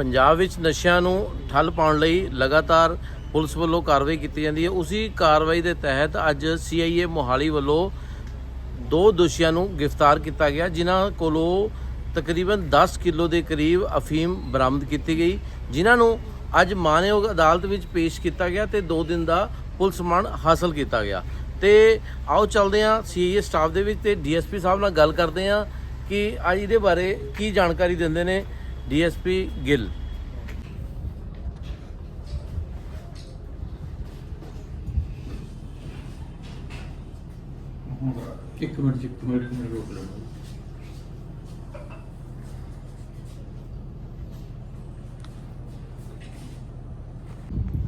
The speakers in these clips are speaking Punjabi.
ਪੰਜਾਬ ਵਿੱਚ ਨਸ਼ਿਆਂ ਨੂੰ ਠੱਲ ਪਾਉਣ ਲਈ ਲਗਾਤਾਰ ਪੁਲਿਸ ਵੱਲੋਂ ਕਾਰਵਾਈ ਕੀਤੀ ਜਾਂਦੀ ਹੈ। ਉਸੇ ਕਾਰਵਾਈ ਦੇ ਤਹਿਤ ਅੱਜ ਸੀਆਈਏ ਮੋਹਾਲੀ ਵੱਲੋਂ ਦੋ ਦੋਸ਼ੀਆਂ ਨੂੰ ਗ੍ਰਿਫਤਾਰ ਕੀਤਾ ਗਿਆ, ਜਿਨ੍ਹਾਂ ਕੋਲੋਂ ਤਕਰੀਬਨ 10 ਕਿਲੋ ਦੇ ਕਰੀਬ ਅਫੀਮ ਬਰਾਮਦ ਕੀਤੀ ਗਈ, ਜਿਨ੍ਹਾਂ ਨੂੰ ਅੱਜ ਮਾਨਯੋਗ ਅਦਾਲਤ ਵਿੱਚ ਪੇਸ਼ ਕੀਤਾ ਗਿਆ ਤੇ 2 ਦਿਨ ਦਾ ਪੁਲਿਸ ਰਿਮਾਂਡ ਹਾਸਲ ਕੀਤਾ ਗਿਆ। ਤੇ ਆਓ ਚੱਲਦੇ ਹਾਂ ਸੀਆਈਏ ਸਟਾਫ ਦੇ ਵਿੱਚ ਤੇ ਡੀਐਸਪੀ ਸਾਹਿਬ ਨਾਲ ਗੱਲ ਕਰਦੇ ਹਾਂ ਕਿ ਅੱਜ ਇਹਦੇ ਬਾਰੇ ਕੀ ਜਾਣਕਾਰੀ ਦਿੰਦੇ ਨੇ। ਡੀਐਸਪੀ ਗਿੱਲ ਇੱਕ ਮਿੰਟ ਜੀ, ਇੱਕ ਮਿੰਟ ਇੱਕ ਮਿੰਟ ਰੋਕ ਲਓ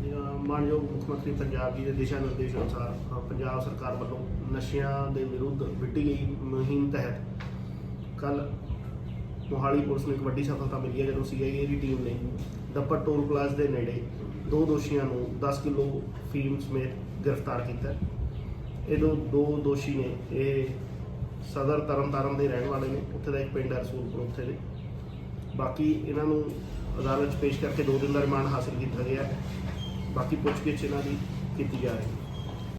ਅਹ ਮਾਨਯੋਗ ਮੁੱਖ ਮੰਤਰੀ ਪੰਜਾਬ ਜੀ ਦੇ ਦਿਸ਼ਾ ਨਿਰਦੇਸ਼ ਅਨੁਸਾਰ ਪੰਜਾਬ ਸਰਕਾਰ ਵੱਲੋਂ ਨਸ਼ਿਆਂ ਦੇ ਵਿਰੁੱਧ ਵਿੱਢੀ ਗਈ ਮੁਹਿੰਮ ਤਹਿਤ ਕੱਲ ਮੋਹਾਲੀ ਪੁਲਿਸ ਨੂੰ ਇੱਕ ਵੱਡੀ ਸਫਲਤਾ ਮਿਲੀ ਹੈ ਜਦੋਂ ਸੀਆਈਏ ਦੀ ਟੀਮ ਨੇ ਦੱਪਰ ਟੋਲ ਪਲਾਜ਼ ਦੇ ਨੇੜੇ ਦੋ ਦੋਸ਼ੀਆਂ ਨੂੰ 10 ਕਿਲੋ ਫੀਮ ਸਮੇਤ ਗ੍ਰਿਫਤਾਰ ਕੀਤਾ ਇਹ ਦੋ ਦੋ ਦੋਸ਼ੀ ਨੇ, ਇਹ ਸਦਰ ਤਰਨਤਾਰਨ ਦੇ ਰਹਿਣ ਵਾਲੇ ਨੇ, ਉੱਥੇ ਦਾ ਇੱਕ ਪਿੰਡ ਹੈ ਰਸੂਲਪੁਰ ਉੱਥੇ ਦੇ। ਬਾਕੀ ਇਹਨਾਂ ਨੂੰ ਅਦਾਲਤ 'ਚ ਪੇਸ਼ ਕਰਕੇ ਦੋ ਦਿਨ ਦਾ ਰਿਮਾਂਡ ਹਾਸਲ ਕੀਤਾ ਗਿਆ ਬਾਕੀ ਪੁੱਛਗਿੱਛ ਇਹਨਾਂ ਦੀ ਕੀਤੀ ਜਾ ਰਹੀ ਹੈ।